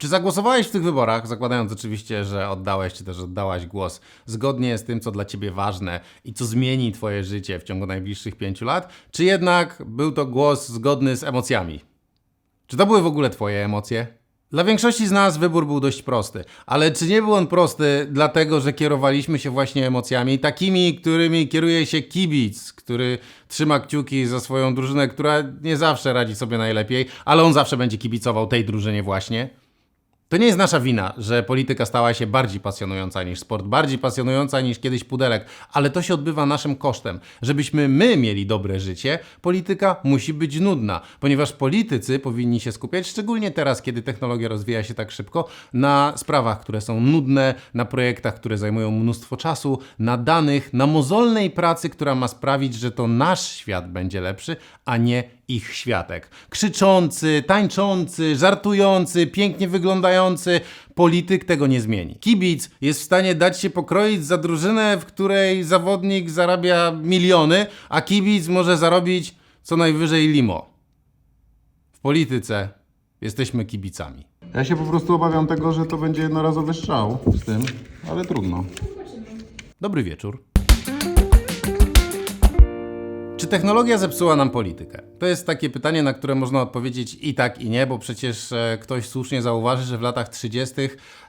Czy zagłosowałeś w tych wyborach, zakładając oczywiście, że oddałeś czy też oddałaś głos zgodnie z tym, co dla ciebie ważne i co zmieni twoje życie w ciągu najbliższych pięciu lat, czy jednak był to głos zgodny z emocjami? Czy to były w ogóle Twoje emocje? Dla większości z nas wybór był dość prosty, ale czy nie był on prosty dlatego, że kierowaliśmy się właśnie emocjami, takimi, którymi kieruje się kibic, który trzyma kciuki za swoją drużynę, która nie zawsze radzi sobie najlepiej, ale on zawsze będzie kibicował tej drużynie właśnie? To nie jest nasza wina, że polityka stała się bardziej pasjonująca niż sport, bardziej pasjonująca niż kiedyś pudelek, ale to się odbywa naszym kosztem. Żebyśmy my mieli dobre życie, polityka musi być nudna, ponieważ politycy powinni się skupiać, szczególnie teraz, kiedy technologia rozwija się tak szybko, na sprawach, które są nudne, na projektach, które zajmują mnóstwo czasu, na danych, na mozolnej pracy, która ma sprawić, że to nasz świat będzie lepszy, a nie ich światek. Krzyczący, tańczący, żartujący, pięknie wyglądający polityk tego nie zmieni. Kibic jest w stanie dać się pokroić za drużynę, w której zawodnik zarabia miliony, a kibic może zarobić co najwyżej limo. W polityce jesteśmy kibicami. Ja się po prostu obawiam tego, że to będzie jednorazowy strzał z tym, ale trudno. Dobry wieczór. Czy technologia zepsuła nam politykę? To jest takie pytanie, na które można odpowiedzieć i tak, i nie, bo przecież e, ktoś słusznie zauważy, że w latach 30.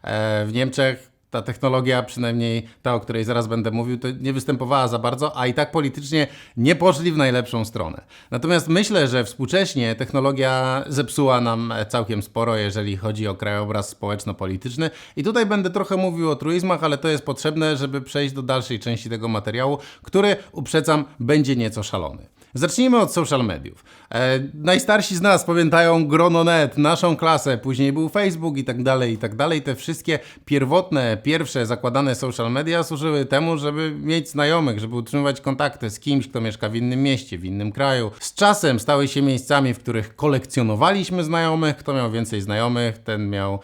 e, w Niemczech ta technologia, przynajmniej ta, o której zaraz będę mówił, to nie występowała za bardzo, a i tak politycznie nie poszli w najlepszą stronę. Natomiast myślę, że współcześnie technologia zepsuła nam e, całkiem sporo, jeżeli chodzi o krajobraz społeczno-polityczny. I tutaj będę trochę mówił o truizmach, ale to jest potrzebne, żeby przejść do dalszej części tego materiału, który, uprzedzam, będzie nieco szalony. Zacznijmy od social mediów. E, najstarsi z nas pamiętają Grononet, naszą klasę, później był Facebook i tak dalej, i tak dalej. Te wszystkie pierwotne, pierwsze zakładane social media służyły temu, żeby mieć znajomych, żeby utrzymywać kontakty z kimś, kto mieszka w innym mieście, w innym kraju. Z czasem stały się miejscami, w których kolekcjonowaliśmy znajomych. Kto miał więcej znajomych, ten miał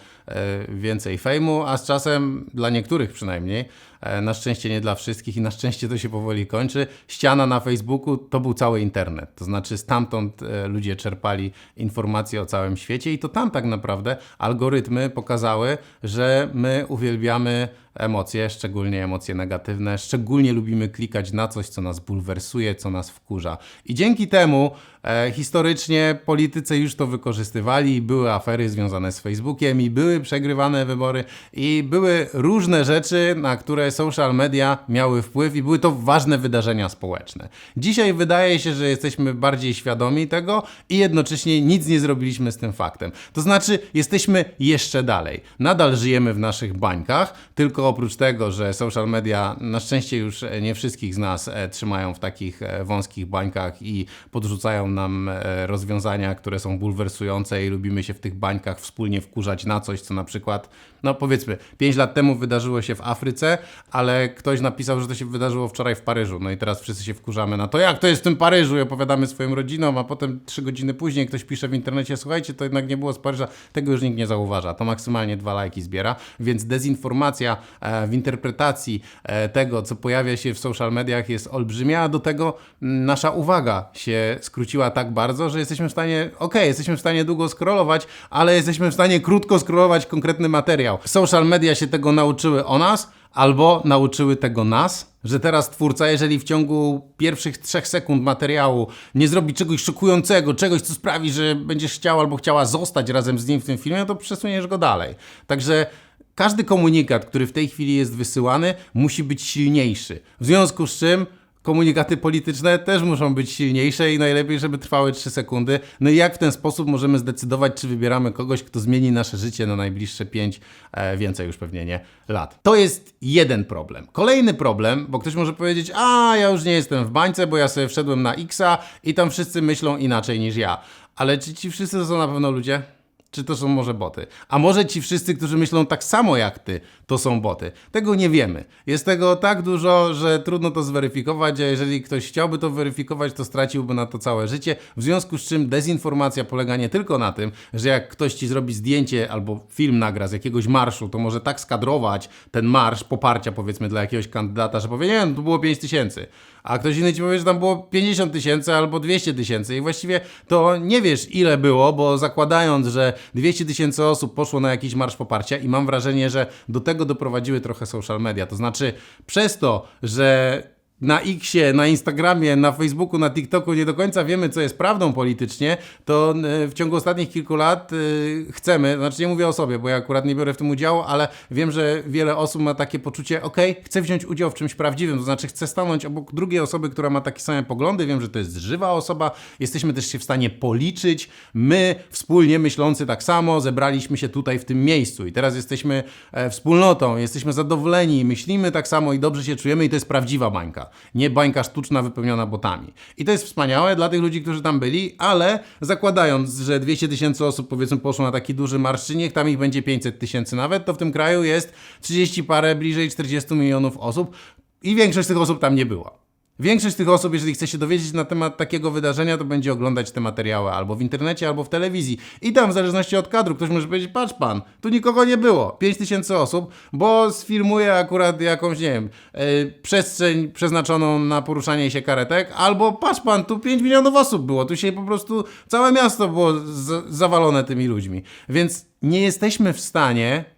więcej fejmu, a z czasem, dla niektórych przynajmniej, e, na szczęście nie dla wszystkich i na szczęście to się powoli kończy, ściana na Facebooku to był cały internet. To znaczy stamtąd e, ludzie czerpali informacje o całym świecie i to tam tak naprawdę algorytmy pokazały, że my uwielbiamy emocje, szczególnie emocje negatywne, szczególnie lubimy klikać na coś, co nas bulwersuje, co nas wkurza. I dzięki temu e, historycznie politycy już to wykorzystywali były afery związane z Facebookiem i były przegrywane wybory i były różne rzeczy, na które social media miały wpływ i były to ważne wydarzenia społeczne. Dzisiaj wydaje się, że jesteśmy bardziej świadomi tego i jednocześnie nic nie zrobiliśmy z tym faktem. To znaczy jesteśmy jeszcze dalej. Nadal żyjemy w naszych bańkach, tylko oprócz tego, że social media na szczęście już e, nie wszystkich z nas e, trzymają w takich e, wąskich bańkach i podrzucają nam rozwiązania, które są bulwersujące i lubimy się w tych bańkach wspólnie wkurzać na coś, co na przykład, no powiedzmy, 5 lat temu wydarzyło się w Afryce, ale ktoś napisał, że to się wydarzyło wczoraj w Paryżu. No i teraz wszyscy się wkurzamy na to, jak to jest w tym Paryżu i opowiadamy swoim rodzinom, a potem 3 godziny później ktoś pisze w internecie, słuchajcie, to jednak nie było z Paryża, tego już nikt nie zauważa. To maksymalnie dwa lajki zbiera, więc dezinformacja e, w interpretacji e, tego, co pojawia się w social mediach jest olbrzymia, a do tego mm, nasza uwaga się skróciła tak bardzo, że jesteśmy w stanie, okej, jesteśmy w stanie długo scrollować, ale jesteśmy w stanie krótko scrollować konkretny materiał. Social media się tego nauczyły o nas, albo nauczyły tego nas, że teraz twórca, jeżeli w ciągu pierwszych trzech sekund materiału nie zrobi czegoś szokującego, czegoś, co sprawi, że będziesz chciał albo chciała zostać razem z nim w tym filmie, no to przesuniesz go dalej. Także każdy komunikat, który w tej chwili jest wysyłany, musi być silniejszy. W związku z czym komunikaty polityczne też muszą być silniejsze i najlepiej, żeby trwały 3 sekundy. No i jak w ten sposób możemy zdecydować, czy wybieramy kogoś, kto zmieni nasze życie na najbliższe 5, e, więcej już pewnie nie, lat. To jest jeden problem. Kolejny problem, bo ktoś może powiedzieć, a ja już nie jestem w bańce, bo ja sobie wszedłem na Xa i tam wszyscy myślą inaczej niż ja. Ale czy ci wszyscy to są na pewno ludzie? Czy to są może boty? A może ci wszyscy, którzy myślą tak samo jak ty, to są boty? Tego nie wiemy. Jest tego tak dużo, że trudno to zweryfikować, a jeżeli ktoś chciałby to weryfikować, to straciłby na to całe życie. W związku z czym dezinformacja polega nie tylko na tym, że jak ktoś ci zrobi zdjęcie albo film nagra z jakiegoś marszu, to może tak skadrować ten marsz poparcia powiedzmy dla jakiegoś kandydata, że powie, nie, no, to było 5 tysięcy. A ktoś inny ci powie, że tam było 50 tysięcy albo 200 tysięcy i właściwie to nie wiesz ile było, bo zakładając, że 200 tysięcy osób poszło na jakiś marsz poparcia i mam wrażenie, że do tego doprowadziły trochę social media. To znaczy, przez to, że na Xie, na Instagramie, na Facebooku, na TikToku nie do końca wiemy, co jest prawdą politycznie, to e, w ciągu ostatnich kilku lat e, chcemy, znaczy nie mówię o sobie, bo ja akurat nie biorę w tym udziału, ale wiem, że wiele osób ma takie poczucie, ok, chcę wziąć udział w czymś prawdziwym, to znaczy chcę stanąć obok drugiej osoby, która ma takie same poglądy, wiem, że to jest żywa osoba, jesteśmy też się w stanie policzyć, my wspólnie myślący tak samo, zebraliśmy się tutaj w tym miejscu i teraz jesteśmy e, wspólnotą, jesteśmy zadowoleni, myślimy tak samo i dobrze się czujemy i to jest prawdziwa bańka, nie bańka sztuczna wypełniona botami. I to jest wspaniałe dla tych ludzi, którzy tam byli, ale zakładając, że 200 tysięcy osób powiedzmy poszło na taki duży marsz, czy niech tam ich będzie 500 tysięcy nawet, to w tym kraju jest 30 parę, bliżej 40 milionów osób i większość tych osób tam nie była. Większość tych osób, jeżeli chce się dowiedzieć na temat takiego wydarzenia, to będzie oglądać te materiały albo w internecie, albo w telewizji. I tam, w zależności od kadru, ktoś może powiedzieć, patrz pan, tu nikogo nie było. 5 tysięcy osób, bo sfilmuje akurat jakąś, nie wiem, yy, przestrzeń przeznaczoną na poruszanie się karetek, albo patrz pan, tu 5 milionów osób było, tu się po prostu całe miasto było zawalone tymi ludźmi. Więc nie jesteśmy w stanie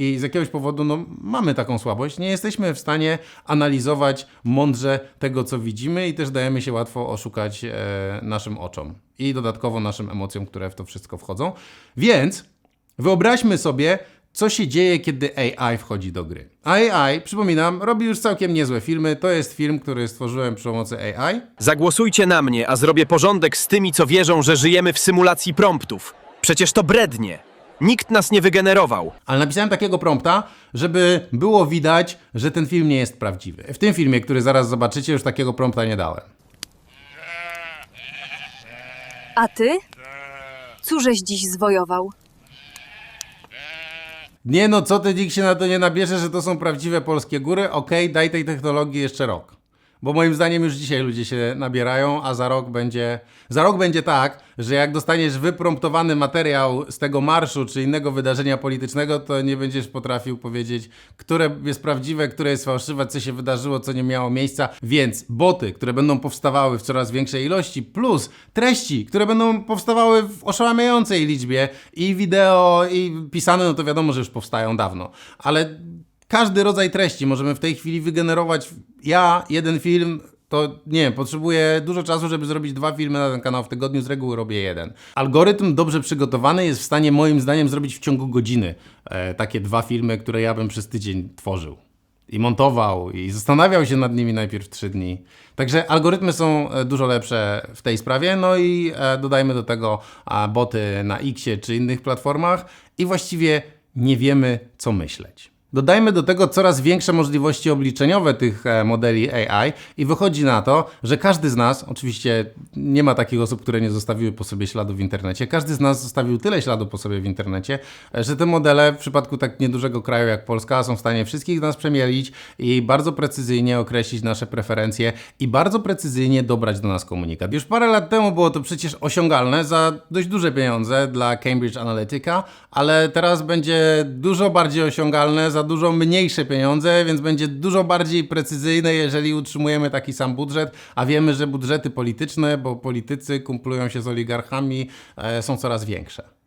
i z jakiegoś powodu no, mamy taką słabość, nie jesteśmy w stanie analizować mądrze tego, co widzimy, i też dajemy się łatwo oszukać e, naszym oczom i dodatkowo naszym emocjom, które w to wszystko wchodzą. Więc wyobraźmy sobie, co się dzieje, kiedy AI wchodzi do gry. AI, przypominam, robi już całkiem niezłe filmy. To jest film, który stworzyłem przy pomocy AI. Zagłosujcie na mnie, a zrobię porządek z tymi, co wierzą, że żyjemy w symulacji promptów. Przecież to brednie. Nikt nas nie wygenerował. Ale napisałem takiego prompta, żeby było widać, że ten film nie jest prawdziwy. W tym filmie, który zaraz zobaczycie, już takiego prompta nie dałem. A ty? Cóżeś dziś zwojował? Nie no, co ty nikt się na to nie nabierze, że to są prawdziwe polskie góry? Okej, daj tej technologii jeszcze rok. Bo moim zdaniem już dzisiaj ludzie się nabierają, a za rok będzie. Za rok będzie tak, że jak dostaniesz wypromptowany materiał z tego marszu czy innego wydarzenia politycznego, to nie będziesz potrafił powiedzieć, które jest prawdziwe, które jest fałszywe, co się wydarzyło, co nie miało miejsca. Więc boty, które będą powstawały w coraz większej ilości, plus treści, które będą powstawały w oszałamiającej liczbie i wideo, i pisane, no to wiadomo, że już powstają dawno. Ale każdy rodzaj treści możemy w tej chwili wygenerować. Ja jeden film. To nie wiem, potrzebuję dużo czasu, żeby zrobić dwa filmy na ten kanał w tygodniu, z reguły robię jeden. Algorytm dobrze przygotowany jest w stanie moim zdaniem zrobić w ciągu godziny e, takie dwa filmy, które ja bym przez tydzień tworzył. I montował, i zastanawiał się nad nimi najpierw trzy dni. Także algorytmy są e, dużo lepsze w tej sprawie. No i e, dodajmy do tego a, boty na Xie czy innych platformach i właściwie nie wiemy, co myśleć. Dodajmy do tego coraz większe możliwości obliczeniowe tych e, modeli AI i wychodzi na to, że każdy z nas, oczywiście nie ma takich osób, które nie zostawiły po sobie śladu w internecie, każdy z nas zostawił tyle śladu po sobie w internecie, e, że te modele w przypadku tak niedużego kraju jak Polska są w stanie wszystkich nas przemielić i bardzo precyzyjnie określić nasze preferencje i bardzo precyzyjnie dobrać do nas komunikat. Już parę lat temu było to przecież osiągalne za dość duże pieniądze dla Cambridge Analytica, ale teraz będzie dużo bardziej osiągalne za dużo mniejsze pieniądze, więc będzie dużo bardziej precyzyjne, jeżeli utrzymujemy taki sam budżet, a wiemy, że budżety polityczne, bo politycy kumplują się z oligarchami, e, są coraz większe.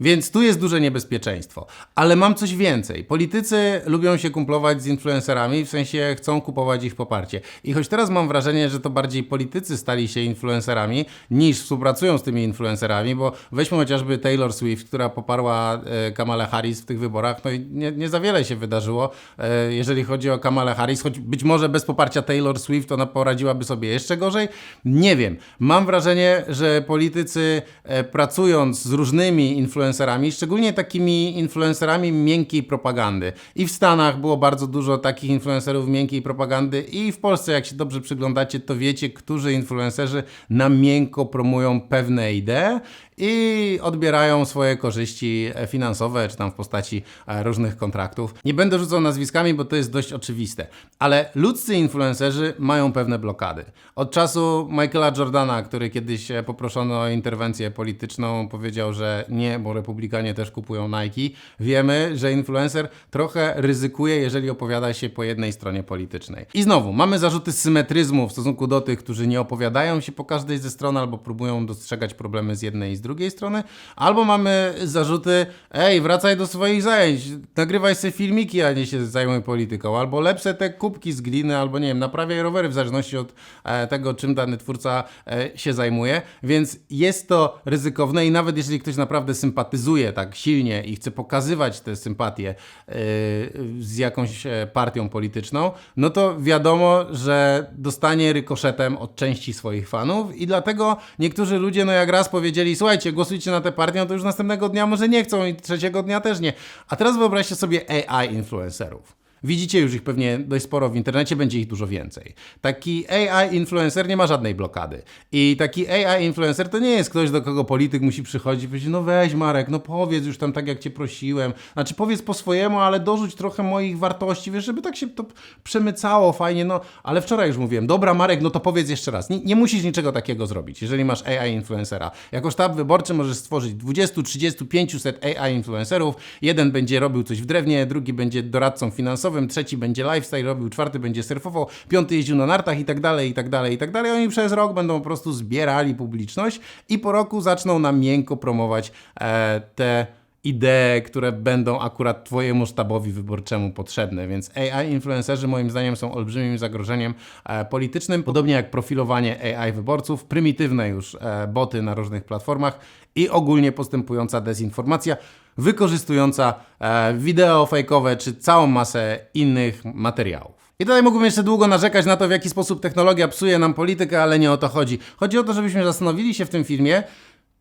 Więc tu jest duże niebezpieczeństwo. Ale mam coś więcej. Politycy lubią się kumplować z influencerami, w sensie chcą kupować ich poparcie. I choć teraz mam wrażenie, że to bardziej politycy stali się influencerami, niż współpracują z tymi influencerami, bo weźmy chociażby Taylor Swift, która poparła e, Kamalę Harris w tych wyborach, no i nie, nie za wiele się wydarzyło, e, jeżeli chodzi o Kamalę Harris, choć być może bez poparcia Taylor Swift ona poradziłaby sobie jeszcze gorzej. Nie wiem. Mam wrażenie, że politycy e, pracując z różnymi influencerami, szczególnie takimi influencerami miękkiej propagandy. I w Stanach było bardzo dużo takich influencerów miękkiej propagandy i w Polsce, jak się dobrze przyglądacie, to wiecie, którzy influencerzy na miękko promują pewne idee i odbierają swoje korzyści finansowe, czy tam w postaci e, różnych kontraktów. Nie będę rzucał nazwiskami, bo to jest dość oczywiste, ale ludzcy influencerzy mają pewne blokady. Od czasu Michaela Jordana, który kiedyś e, poproszono o interwencję polityczną, powiedział, że nie, bo republikanie też kupują Nike, wiemy, że influencer trochę ryzykuje, jeżeli opowiada się po jednej stronie politycznej. I znowu, mamy zarzuty symetryzmu w stosunku do tych, którzy nie opowiadają się po każdej ze stron albo próbują dostrzegać problemy z jednej i z drugiej strony, albo mamy zarzuty, ej, wracaj do swoich zajęć, nagrywaj sobie filmiki, a nie się zajmuj polityką, albo lepsze te kubki z gliny, albo nie wiem, naprawiaj rowery w zależności od e, tego, czym dany twórca e, się zajmuje, więc jest to ryzykowne i nawet jeżeli ktoś naprawdę sympatyzuje tak silnie i chce pokazywać te sympatie e, z jakąś e, partią polityczną, no to wiadomo, że dostanie rykoszetem od części swoich fanów i dlatego niektórzy ludzie, no jak raz powiedzieli, słuchajcie, głosujcie na tę partię, no to już następnego dnia może nie chcą i trzeciego dnia też nie. A teraz wyobraźcie sobie AI influencerów. Widzicie już ich pewnie dość sporo w internecie, będzie ich dużo więcej. Taki AI influencer nie ma żadnej blokady. I taki AI influencer to nie jest ktoś, do kogo polityk musi przychodzić i powiedzieć, no weź Marek, no powiedz już tam tak, jak cię prosiłem. Znaczy powiedz po swojemu, ale dorzuć trochę moich wartości, wiesz, żeby tak się to przemycało fajnie, no. Ale wczoraj już mówiłem, dobra Marek, no to powiedz jeszcze raz. Nie, nie musisz niczego takiego zrobić, jeżeli masz AI influencera. Jako sztab wyborczy możesz stworzyć 20, 30, 500 AI influencerów. Jeden będzie robił coś w drewnie, drugi będzie doradcą finansowym, trzeci będzie lifestyle robił, czwarty będzie surfował, piąty jeździł na nartach i tak dalej, i tak dalej, i tak dalej. Oni przez rok będą po prostu zbierali publiczność i po roku zaczną na miękko promować e, te idee, które będą akurat Twojemu sztabowi wyborczemu potrzebne. Więc AI influencerzy moim zdaniem są olbrzymim zagrożeniem e, politycznym, podobnie jak profilowanie AI wyborców, prymitywne już e, boty na różnych platformach i ogólnie postępująca dezinformacja wykorzystująca e, wideo fejkowe czy całą masę innych materiałów. I tutaj mógłbym jeszcze długo narzekać na to, w jaki sposób technologia psuje nam politykę, ale nie o to chodzi. Chodzi o to, żebyśmy zastanowili się w tym filmie,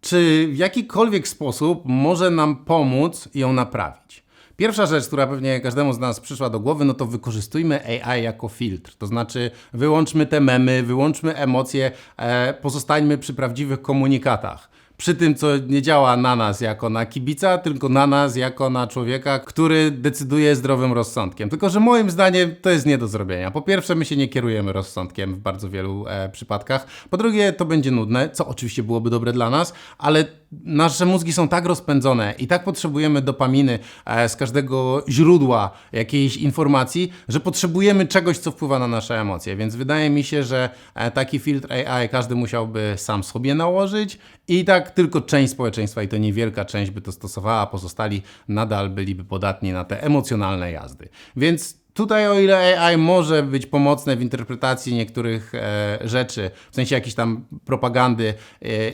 czy w jakikolwiek sposób może nam pomóc ją naprawić. Pierwsza rzecz, która pewnie każdemu z nas przyszła do głowy, no to wykorzystujmy AI jako filtr. To znaczy wyłączmy te memy, wyłączmy emocje, e, pozostańmy przy prawdziwych komunikatach przy tym, co nie działa na nas jako na kibica, tylko na nas jako na człowieka, który decyduje zdrowym rozsądkiem. Tylko, że moim zdaniem to jest nie do zrobienia. Po pierwsze, my się nie kierujemy rozsądkiem w bardzo wielu e, przypadkach. Po drugie, to będzie nudne, co oczywiście byłoby dobre dla nas, ale nasze mózgi są tak rozpędzone i tak potrzebujemy dopaminy e, z każdego źródła jakiejś informacji, że potrzebujemy czegoś, co wpływa na nasze emocje. Więc wydaje mi się, że e, taki filtr AI każdy musiałby sam sobie nałożyć i tak tylko część społeczeństwa, i to niewielka część, by to stosowała, a pozostali nadal byliby podatni na te emocjonalne jazdy. Więc Tutaj, o ile AI może być pomocne w interpretacji niektórych e, rzeczy, w sensie jakiejś tam propagandy e,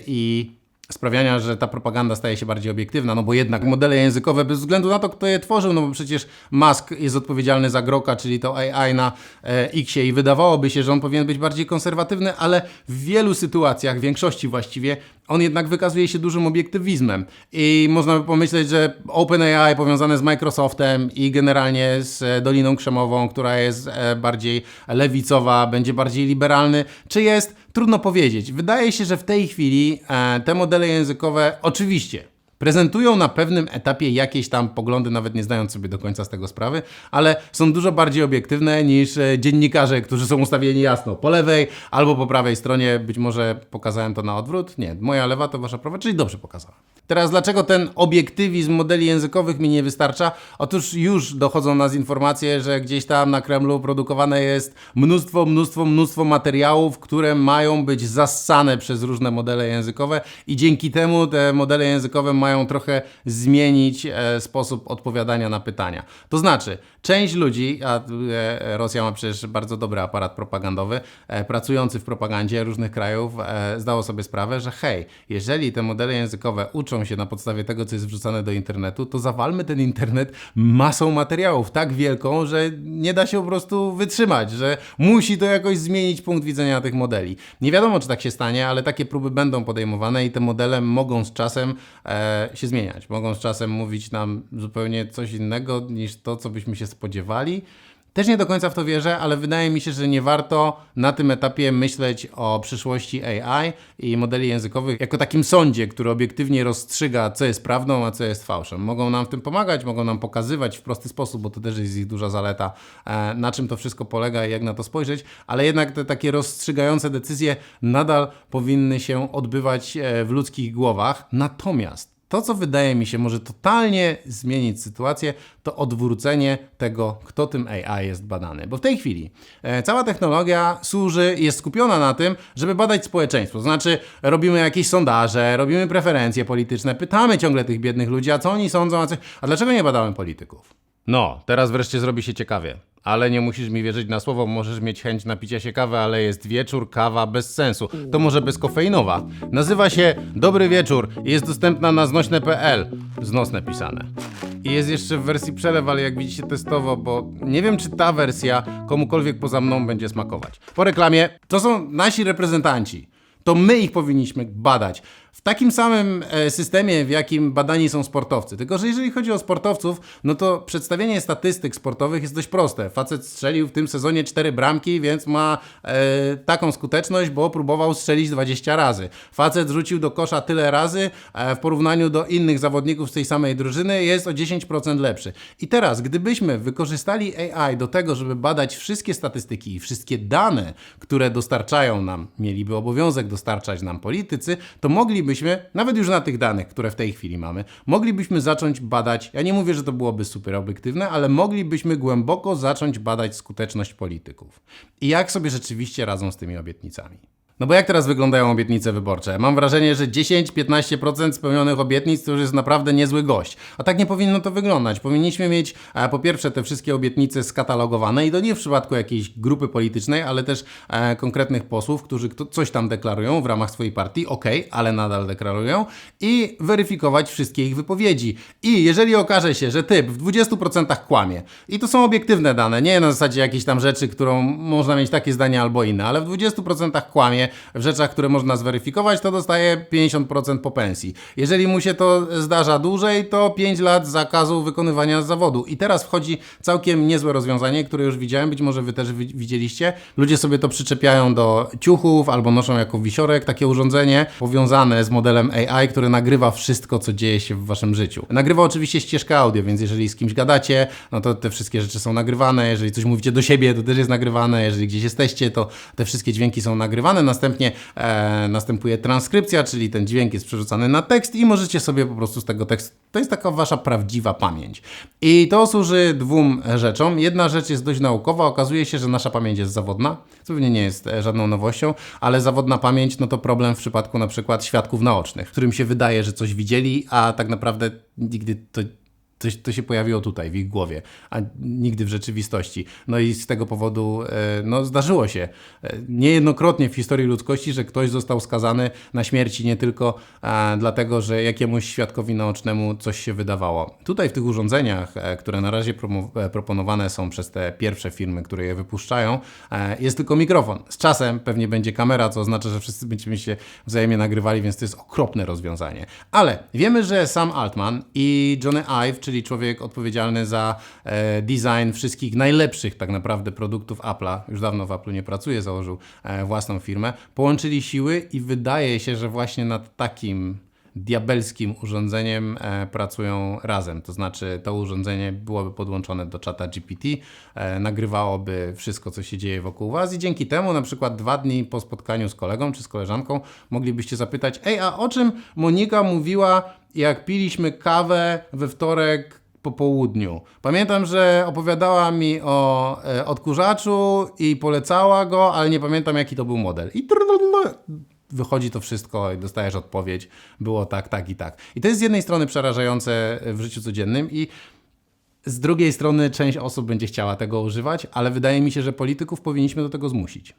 i sprawiania, że ta propaganda staje się bardziej obiektywna, no bo jednak modele językowe, bez względu na to, kto je tworzył, no bo przecież Musk jest odpowiedzialny za Groka, czyli to AI na e, Xie i wydawałoby się, że on powinien być bardziej konserwatywny, ale w wielu sytuacjach, w większości właściwie, on jednak wykazuje się dużym obiektywizmem i można by pomyśleć, że OpenAI powiązane z Microsoftem i generalnie z e, Doliną Krzemową, która jest e, bardziej lewicowa, będzie bardziej liberalny, czy jest? Trudno powiedzieć. Wydaje się, że w tej chwili e, te modele językowe oczywiście prezentują na pewnym etapie jakieś tam poglądy, nawet nie zdając sobie do końca z tego sprawy, ale są dużo bardziej obiektywne niż e, dziennikarze, którzy są ustawieni jasno po lewej albo po prawej stronie. Być może pokazałem to na odwrót. Nie, moja lewa to wasza prawa, czyli dobrze pokazałem. Teraz dlaczego ten obiektywizm modeli językowych mi nie wystarcza? Otóż już dochodzą nas informacje, że gdzieś tam na Kremlu produkowane jest mnóstwo, mnóstwo, mnóstwo materiałów, które mają być zassane przez różne modele językowe i dzięki temu te modele językowe mają trochę zmienić e, sposób odpowiadania na pytania. To znaczy, część ludzi, a e, Rosja ma przecież bardzo dobry aparat propagandowy, e, pracujący w propagandzie różnych krajów, e, zdało sobie sprawę, że hej, jeżeli te modele językowe uczą się na podstawie tego, co jest wrzucane do internetu, to zawalmy ten internet masą materiałów, tak wielką, że nie da się po prostu wytrzymać, że musi to jakoś zmienić punkt widzenia tych modeli. Nie wiadomo, czy tak się stanie, ale takie próby będą podejmowane i te modele mogą z czasem e, się zmieniać. Mogą z czasem mówić nam zupełnie coś innego niż to, co byśmy się spodziewali. Też nie do końca w to wierzę, ale wydaje mi się, że nie warto na tym etapie myśleć o przyszłości AI i modeli językowych jako takim sądzie, który obiektywnie rozstrzyga, co jest prawdą, a co jest fałszem. Mogą nam w tym pomagać, mogą nam pokazywać w prosty sposób, bo to też jest ich duża zaleta, e, na czym to wszystko polega i jak na to spojrzeć, ale jednak te takie rozstrzygające decyzje nadal powinny się odbywać e, w ludzkich głowach. Natomiast To, co wydaje mi się może totalnie zmienić sytuację, to odwrócenie tego, kto tym AI jest badany. Bo w tej chwili e, cała technologia służy, jest skupiona na tym, żeby badać społeczeństwo. To znaczy, robimy jakieś sondaże, robimy preferencje polityczne, pytamy ciągle tych biednych ludzi, a co oni sądzą, a, co... a dlaczego nie badamy polityków? No, teraz wreszcie zrobi się ciekawie. Ale nie musisz mi wierzyć na słowo, możesz mieć chęć napicia się kawy, ale jest wieczór, kawa bez sensu. To może bezkofeinowa. Nazywa się Dobry Wieczór i jest dostępna na znośne.pl. Znosne pisane. I jest jeszcze w wersji przelew, ale jak widzicie testowo, bo nie wiem czy ta wersja komukolwiek poza mną będzie smakować. Po reklamie, to są nasi reprezentanci. To my ich powinniśmy badać. W takim samym e, systemie, w jakim badani są sportowcy. Tylko, że jeżeli chodzi o sportowców, no to przedstawienie statystyk sportowych jest dość proste. Facet strzelił w tym sezonie 4 bramki, więc ma e, taką skuteczność, bo próbował strzelić 20 razy. Facet rzucił do kosza tyle razy, e, w porównaniu do innych zawodników z tej samej drużyny jest o 10% lepszy. I teraz, gdybyśmy wykorzystali AI do tego, żeby badać wszystkie statystyki i wszystkie dane, które dostarczają nam, mieliby obowiązek dostarczać nam politycy, to moglibyśmy, nawet już na tych danych, które w tej chwili mamy, moglibyśmy zacząć badać, ja nie mówię, że to byłoby super obiektywne, ale moglibyśmy głęboko zacząć badać skuteczność polityków. I jak sobie rzeczywiście radzą z tymi obietnicami. No bo jak teraz wyglądają obietnice wyborcze? Mam wrażenie, że 10-15% spełnionych obietnic to już jest naprawdę niezły gość. A tak nie powinno to wyglądać. Powinniśmy mieć e, po pierwsze te wszystkie obietnice skatalogowane i to nie w przypadku jakiejś grupy politycznej, ale też e, konkretnych posłów, którzy kto, coś tam deklarują w ramach swojej partii, ok, ale nadal deklarują i weryfikować wszystkie ich wypowiedzi. I jeżeli okaże się, że typ w 20% kłamie i to są obiektywne dane, nie na zasadzie jakiejś tam rzeczy, którą można mieć takie zdanie albo inne, ale w 20% kłamie w rzeczach, które można zweryfikować, to dostaje 50% po pensji. Jeżeli mu się to zdarza dłużej, to 5 lat zakazu wykonywania zawodu. I teraz wchodzi całkiem niezłe rozwiązanie, które już widziałem, być może wy też wi- widzieliście. Ludzie sobie to przyczepiają do ciuchów albo noszą jako wisiorek takie urządzenie powiązane z modelem AI, które nagrywa wszystko, co dzieje się w waszym życiu. Nagrywa oczywiście ścieżkę audio, więc jeżeli z kimś gadacie, no to te wszystkie rzeczy są nagrywane. Jeżeli coś mówicie do siebie, to też jest nagrywane. Jeżeli gdzieś jesteście, to te wszystkie dźwięki są nagrywane. Następnie e, następuje transkrypcja, czyli ten dźwięk jest przerzucany na tekst i możecie sobie po prostu z tego tekstu. To jest taka wasza prawdziwa pamięć. I to służy dwóm rzeczom. Jedna rzecz jest dość naukowa. Okazuje się, że nasza pamięć jest zawodna, co pewnie nie jest e, żadną nowością, ale zawodna pamięć no to problem w przypadku na przykład świadków naocznych, którym się wydaje, że coś widzieli, a tak naprawdę nigdy to to, to się pojawiło tutaj, w ich głowie, a nigdy w rzeczywistości. No i z tego powodu e, no, zdarzyło się e, niejednokrotnie w historii ludzkości, że ktoś został skazany na śmierć nie tylko dlatego, że jakiemuś świadkowi naocznemu coś się wydawało. Tutaj w tych urządzeniach, e, które na razie proponowane są przez te pierwsze firmy, które je wypuszczają, jest tylko mikrofon. Z czasem pewnie będzie kamera, co oznacza, że wszyscy będziemy się wzajemnie nagrywali, więc to jest okropne rozwiązanie. Ale wiemy, że Sam Altman i Johnny Ive, czyli człowiek odpowiedzialny za e, design wszystkich najlepszych tak naprawdę produktów Apple'a, już dawno w Apple'u nie pracuje, założył e, własną firmę, połączyli siły i wydaje się, że właśnie nad takim diabelskim urządzeniem e, pracują razem. To znaczy, to urządzenie byłoby podłączone do czata GPT, e, nagrywałoby wszystko, co się dzieje wokół Was, i dzięki temu, na przykład dwa dni po spotkaniu z kolegą czy z koleżanką, moglibyście zapytać: Ej, a o czym Monika mówiła, jak piliśmy kawę we wtorek po południu. Pamiętam, że opowiadała mi o e, odkurzaczu i polecała go, ale nie pamiętam jaki to był model. I wychodzi to wszystko i dostajesz odpowiedź. Było tak, tak i tak. I to jest z jednej strony przerażające w życiu codziennym i z drugiej strony część osób będzie chciała tego używać, ale wydaje mi się, że polityków powinniśmy do tego zmusić.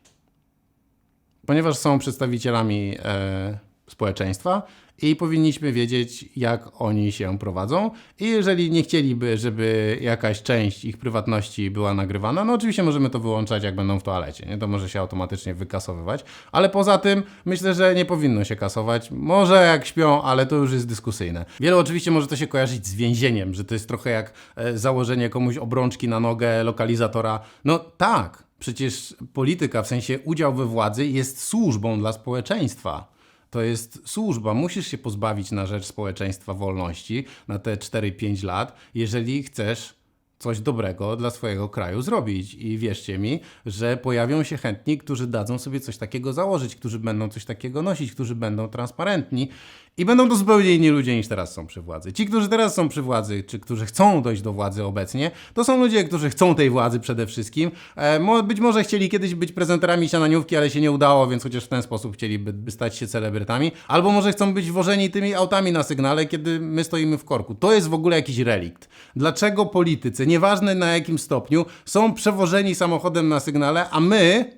Ponieważ są przedstawicielami e, społeczeństwa i powinniśmy wiedzieć, jak oni się prowadzą. I jeżeli nie chcieliby, żeby jakaś część ich prywatności była nagrywana, no oczywiście możemy to wyłączać, jak będą w toalecie. Nie? To może się automatycznie wykasowywać. Ale poza tym myślę, że nie powinno się kasować. Może jak śpią, ale to już jest dyskusyjne. Wielu oczywiście może to się kojarzyć z więzieniem, że to jest trochę jak e, założenie komuś obrączki na nogę, lokalizatora. No tak, przecież polityka, w sensie udział we władzy jest służbą dla społeczeństwa. To jest służba. Musisz się pozbawić na rzecz społeczeństwa wolności na te 4-5 lat, jeżeli chcesz coś dobrego dla swojego kraju zrobić. I wierzcie mi, że pojawią się chętni, którzy dadzą sobie coś takiego założyć, którzy będą coś takiego nosić, którzy będą transparentni. I będą to zupełnie inni ludzie niż teraz są przy władzy. Ci, którzy teraz są przy władzy, czy którzy chcą dojść do władzy obecnie, to są ludzie, którzy chcą tej władzy przede wszystkim. E, być może chcieli kiedyś być prezenterami siananiówki, ale się nie udało, więc chociaż w ten sposób chcieliby by stać się celebrytami. Albo może chcą być wożeni tymi autami na sygnale, kiedy my stoimy w korku. To jest w ogóle jakiś relikt. Dlaczego politycy, nieważne na jakim stopniu, są przewożeni samochodem na sygnale, a my,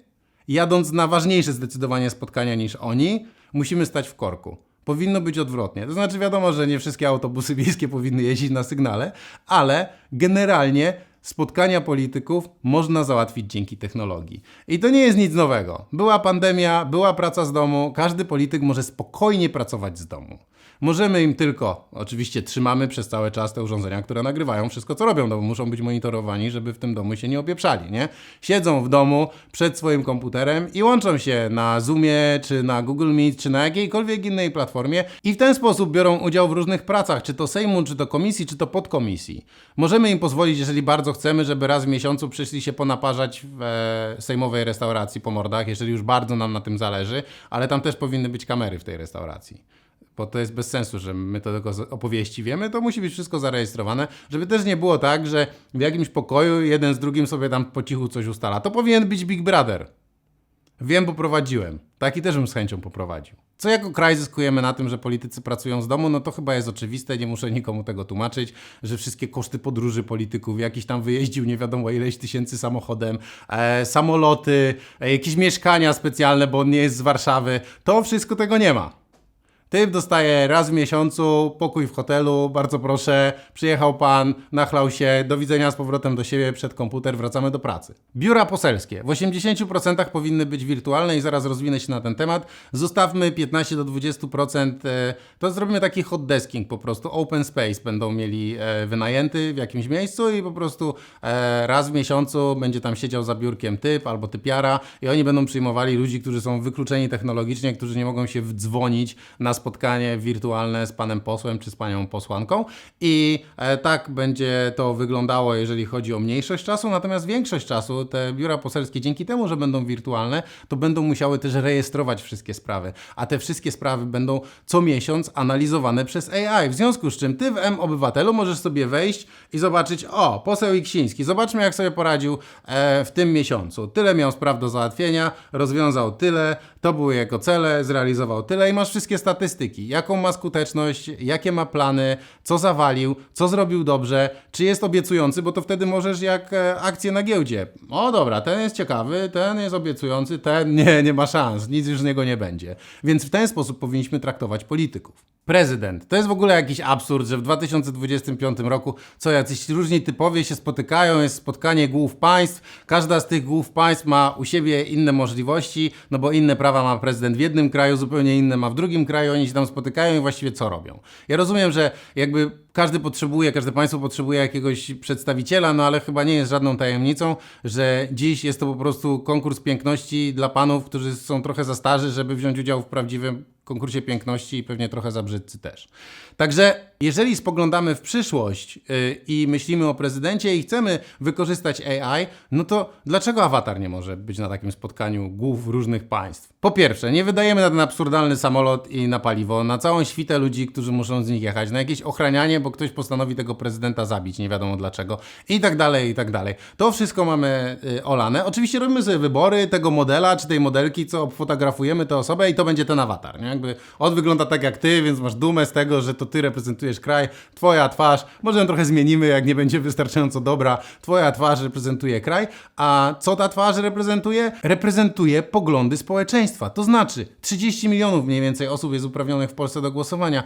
jadąc na ważniejsze zdecydowanie spotkania niż oni, musimy stać w korku. Powinno być odwrotnie. To znaczy, wiadomo, że nie wszystkie autobusy miejskie powinny jeździć na sygnale, ale generalnie spotkania polityków można załatwić dzięki technologii. I to nie jest nic nowego. Była pandemia, była praca z domu, każdy polityk może spokojnie pracować z domu. Możemy im tylko, oczywiście trzymamy przez cały czas te urządzenia, które nagrywają wszystko, co robią, no bo muszą być monitorowani, żeby w tym domu się nie opieprzali, nie? Siedzą w domu przed swoim komputerem i łączą się na Zoomie, czy na Google Meet, czy na jakiejkolwiek innej platformie i w ten sposób biorą udział w różnych pracach, czy to Sejmu, czy to komisji, czy to podkomisji. Możemy im pozwolić, jeżeli bardzo chcemy, żeby raz w miesiącu przyszli się ponaparzać w e, sejmowej restauracji po mordach, jeżeli już bardzo nam na tym zależy, ale tam też powinny być kamery w tej restauracji bo to jest bez sensu, że my to tylko z opowieści wiemy, to musi być wszystko zarejestrowane, żeby też nie było tak, że w jakimś pokoju jeden z drugim sobie tam po cichu coś ustala. To powinien być Big Brother. Wiem, bo prowadziłem. Taki też bym z chęcią poprowadził. Co jako kraj zyskujemy na tym, że politycy pracują z domu? No to chyba jest oczywiste, nie muszę nikomu tego tłumaczyć, że wszystkie koszty podróży polityków, jakiś tam wyjeździł nie wiadomo ileś tysięcy samochodem, e, samoloty, e, jakieś mieszkania specjalne, bo on nie jest z Warszawy, to wszystko tego nie ma. Typ dostaje raz w miesiącu pokój w hotelu, bardzo proszę, przyjechał pan, nachlał się, do widzenia z powrotem do siebie, przed komputer, wracamy do pracy. Biura poselskie. W 80% powinny być wirtualne i zaraz rozwinę się na ten temat. Zostawmy 15 do 20%, e, to zrobimy taki hot desking po prostu, open space będą mieli e, wynajęty w jakimś miejscu i po prostu e, raz w miesiącu będzie tam siedział za biurkiem typ albo typiara i oni będą przyjmowali ludzi, którzy są wykluczeni technologicznie, którzy nie mogą się wdzwonić na spotkanie wirtualne z panem posłem czy z panią posłanką i e, tak będzie to wyglądało, jeżeli chodzi o mniejszość czasu, natomiast większość czasu te biura poselskie dzięki temu, że będą wirtualne, to będą musiały też rejestrować wszystkie sprawy, a te wszystkie sprawy będą co miesiąc analizowane przez AI, w związku z czym ty w M-Obywatelu możesz sobie wejść i zobaczyć, o, poseł Iksiński, zobaczmy jak sobie poradził e, w tym miesiącu. Tyle miał spraw do załatwienia, rozwiązał tyle, to były jego cele, zrealizował tyle i masz wszystkie statystyki. Jaką ma skuteczność, jakie ma plany, co zawalił, co zrobił dobrze, czy jest obiecujący, bo to wtedy możesz jak e, akcje na giełdzie. O dobra, ten jest ciekawy, ten jest obiecujący, ten nie, nie ma szans, nic już z niego nie będzie. Więc w ten sposób powinniśmy traktować polityków. Prezydent. To jest w ogóle jakiś absurd, że w 2025 roku co jacyś różni typowie się spotykają, jest spotkanie głów państw. Każda z tych głów państw ma u siebie inne możliwości, no bo inne prawa ma prezydent w jednym kraju, zupełnie inne ma w drugim kraju, oni się tam spotykają i właściwie co robią. Ja rozumiem, że jakby każdy potrzebuje, każde państwo potrzebuje jakiegoś przedstawiciela, no ale chyba nie jest żadną tajemnicą, że dziś jest to po prostu konkurs piękności dla panów, którzy są trochę za starzy, żeby wziąć udział w prawdziwym konkursie piękności i pewnie trochę za brzydcy też. Także jeżeli spoglądamy w przyszłość yy, i myślimy o prezydencie i chcemy wykorzystać AI, no to dlaczego awatar nie może być na takim spotkaniu głów różnych państw? Po pierwsze, nie wydajemy na ten absurdalny samolot i na paliwo, na całą świtę ludzi, którzy muszą z nich jechać, na jakieś ochranianie, bo ktoś postanowi tego prezydenta zabić, nie wiadomo dlaczego, i tak dalej, i tak dalej. To wszystko mamy y, olane. Oczywiście robimy sobie wybory tego modela czy tej modelki, co fotografujemy tę osobę i to będzie ten awatar. Nie? Jakby on wygląda tak jak ty, więc masz dumę z tego, że to ty reprezentujesz kraj, twoja twarz, może ją trochę zmienimy, jak nie będzie wystarczająco dobra, twoja twarz reprezentuje kraj, a co ta twarz reprezentuje? Reprezentuje poglądy społeczeństwa. To znaczy 30 milionów mniej więcej osób jest uprawnionych w Polsce do głosowania.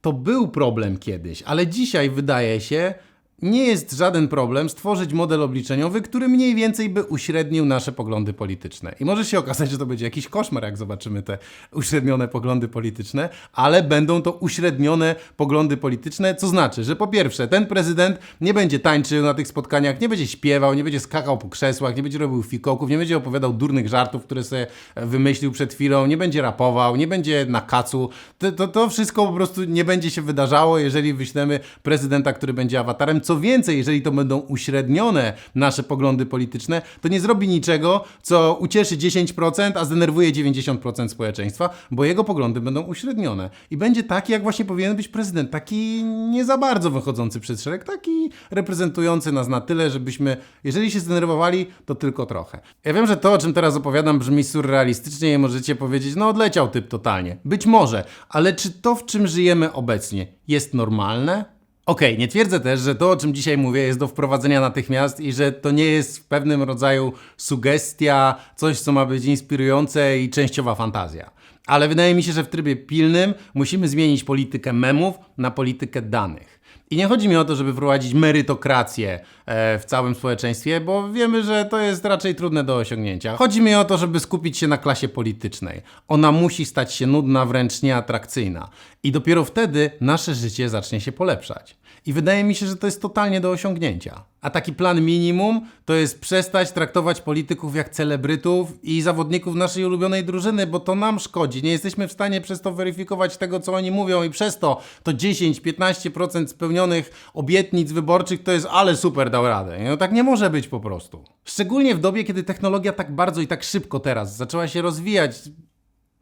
To był problem kiedyś, ale dzisiaj wydaje się, nie jest żaden problem stworzyć model obliczeniowy, który mniej więcej by uśrednił nasze poglądy polityczne. I może się okazać, że to będzie jakiś koszmar, jak zobaczymy te uśrednione poglądy polityczne, ale będą to uśrednione poglądy polityczne, co znaczy, że po pierwsze, ten prezydent nie będzie tańczył na tych spotkaniach, nie będzie śpiewał, nie będzie skakał po krzesłach, nie będzie robił fikołków, nie będzie opowiadał durnych żartów, które sobie wymyślił przed chwilą, nie będzie rapował, nie będzie na kacu. To, to, to wszystko po prostu nie będzie się wydarzało, jeżeli wyślemy prezydenta, który będzie awatarem, co więcej, jeżeli to będą uśrednione nasze poglądy polityczne, to nie zrobi niczego, co ucieszy 10%, a zdenerwuje 90% społeczeństwa, bo jego poglądy będą uśrednione. I będzie taki, jak właśnie powinien być prezydent. Taki nie za bardzo wychodzący przed szereg, taki reprezentujący nas na tyle, żebyśmy, jeżeli się zdenerwowali, to tylko trochę. Ja wiem, że to, o czym teraz opowiadam, brzmi surrealistycznie i możecie powiedzieć, no odleciał typ totalnie. Być może, ale czy to, w czym żyjemy obecnie, jest normalne? Okej, nie twierdzę też, że to, o czym dzisiaj mówię, jest do wprowadzenia natychmiast i że to nie jest w pewnym rodzaju sugestia, coś, co ma być inspirujące i częściowa fantazja. Ale wydaje mi się, że w trybie pilnym musimy zmienić politykę memów na politykę danych. I nie chodzi mi o to, żeby wprowadzić merytokrację e, w całym społeczeństwie, bo wiemy, że to jest raczej trudne do osiągnięcia. Chodzi mi o to, żeby skupić się na klasie politycznej. Ona musi stać się nudna, wręcz nieatrakcyjna. I dopiero wtedy nasze życie zacznie się polepszać. I wydaje mi się, że to jest totalnie do osiągnięcia. A taki plan minimum to jest przestać traktować polityków jak celebrytów i zawodników naszej ulubionej drużyny, bo to nam szkodzi. Nie jesteśmy w stanie przez to weryfikować tego, co oni mówią, i przez to to 10-15% spełnionych obietnic wyborczych to jest ale super dał radę. No tak nie może być po prostu. Szczególnie w dobie, kiedy technologia tak bardzo i tak szybko teraz zaczęła się rozwijać.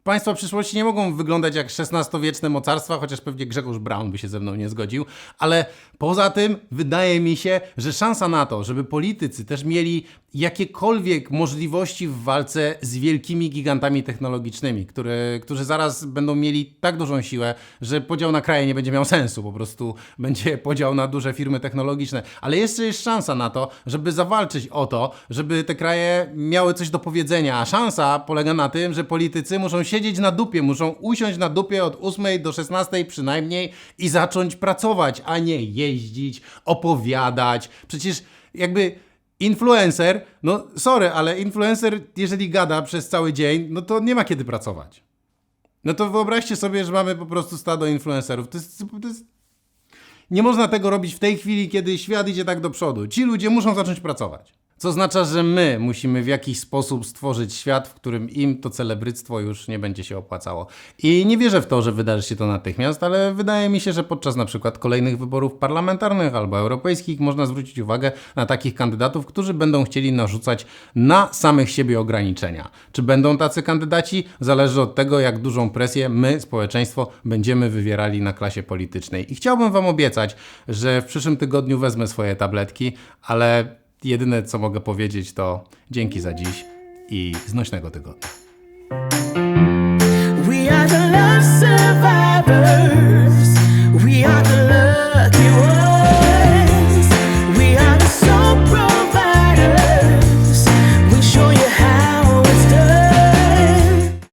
Państwa przyszłości nie mogą wyglądać jak XVI-wieczne mocarstwa, chociaż pewnie Grzegorz Braun by się ze mną nie zgodził, ale poza tym wydaje mi się, że szansa na to, żeby politycy też mieli jakiekolwiek możliwości w walce z wielkimi gigantami technologicznymi, które, którzy zaraz będą mieli tak dużą siłę, że podział na kraje nie będzie miał sensu, po prostu będzie podział na duże firmy technologiczne. Ale jeszcze jest szansa na to, żeby zawalczyć o to, żeby te kraje miały coś do powiedzenia, a szansa polega na tym, że politycy muszą siedzieć na dupie, muszą usiąść na dupie od 8 do 16 przynajmniej i zacząć pracować, a nie jeździć, opowiadać. Przecież jakby influencer, no sorry, ale influencer, jeżeli gada przez cały dzień, no to nie ma kiedy pracować. No to wyobraźcie sobie, że mamy po prostu stado influencerów. To jest, to jest... Nie można tego robić w tej chwili, kiedy świat idzie tak do przodu. Ci ludzie muszą zacząć pracować. Co oznacza, że my musimy w jakiś sposób stworzyć świat, w którym im to celebryctwo już nie będzie się opłacało. I nie wierzę w to, że wydarzy się to natychmiast, ale wydaje mi się, że podczas na przykład kolejnych wyborów parlamentarnych albo europejskich można zwrócić uwagę na takich kandydatów, którzy będą chcieli narzucać na samych siebie ograniczenia. Czy będą tacy kandydaci? Zależy od tego, jak dużą presję my, społeczeństwo, będziemy wywierali na klasie politycznej. I chciałbym Wam obiecać, że w przyszłym tygodniu wezmę swoje tabletki, ale jedyne co mogę powiedzieć to dzięki za dziś i znośnego tygodnia. We are the love survivors. We are the lucky ones.